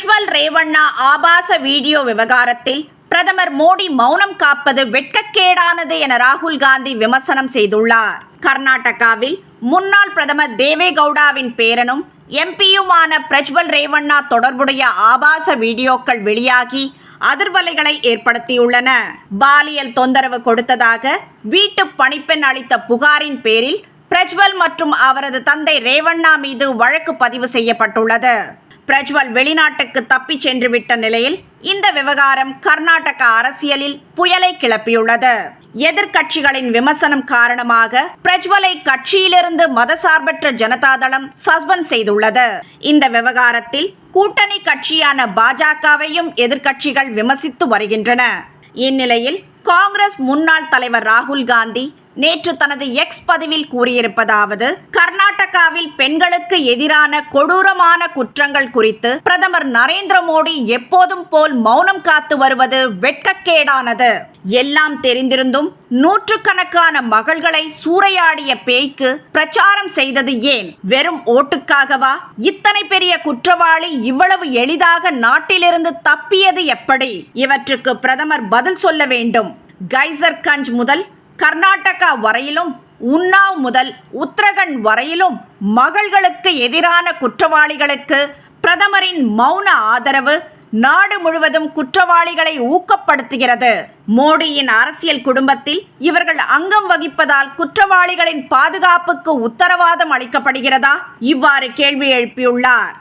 பிரஜ்வல் ரேவண்ணா ஆபாச வீடியோ விவகாரத்தில் பிரதமர் மோடி மௌனம் காப்பது வெட்கக்கேடானது என ராகுல் காந்தி விமர்சனம் செய்துள்ளார். கர்நாடகாவில் முன்னாள் பிரதமர் தேவேகவுடாவின் பேரனும் எம்பியுமான பிரஜ்வல் ரேவண்ணா தொடர்புடைய ஆபாச வீடியோக்கள் வெளியாகி அதிர்வலைகளை ஏற்படுத்தியுள்ளன. பாலியல் தொந்தரவு கொடுத்ததாக வீட்டு பணிப்பெண் அளித்த புகாரின் பேரில் பிரஜ்வல் மற்றும் அவரது தந்தை ரேவண்ணா மீது வழக்கு பதிவு செய்யப்பட்டுள்ளது. பிரஜ்வல் வெளிநாட்டுக்கு தப்பிச் சென்று விட்ட நிலையில் இந்த விவகாரம் கர்நாடக அரசியலில் புயலை கிளப்பியுள்ளது. எதிர்க்கட்சிகளின் விமர்சனம் காரணமாக பிரஜ்வலை கட்சியிலிருந்து மதசார்பற்ற ஜனதாதளம் சஸ்பெண்ட் செய்துள்ளது. இந்த விவகாரத்தில் கூட்டணி கட்சியான பாஜகவையும் எதிர்க்கட்சிகள் விமர்சித்து வருகின்றன. இந்நிலையில் காங்கிரஸ் முன்னாள் தலைவர் ராகுல் காந்தி நேற்று தனது எக்ஸ் பதிவில் கூறியிருப்பதாவது கர்நாடகாவில் பெண்களுக்கு எதிரான கொடூரமான குற்றங்கள் குறித்து பிரதமர் நரேந்திர மோடி எப்போதும் போல் மௌனம் காத்து வருவது வெட்கக்கேடானது. எல்லாம் தெரிந்திருந்தும் நூற்றுக்கணக்கான மகள்களை சூறையாடிய பேய்க்கு பிரச்சாரம் செய்தது ஏன்? வெறும் ஓட்டுக்காகவா? இத்தனை பெரிய குற்றவாளி இவ்வளவு எளிதாக நாட்டிலிருந்து தப்பியது எப்படி? இவற்றுக்கு பிரதமர் பதில் சொல்ல வேண்டும். கைசர்கஞ்ச் முதல் கர்நாடகா வரையிலும் உன்னாவ் முதல் உத்தரகண்ட் வரையிலும் மகள்களுக்கு எதிரான குற்றவாளிகளுக்கு பிரதமரின் மௌன ஆதரவு நாடு முழுவதும் குற்றவாளிகளை ஊக்கப்படுத்துகிறது. மோடியின் அரசியல் குடும்பத்தில் இவர்கள் அங்கம் வகிப்பதால் குற்றவாளிகளின் பாதுகாப்புக்கு உத்தரவாதம் அளிக்கப்படுகிறதா? இவ்வாறு கேள்வி எழுப்பியுள்ளார்.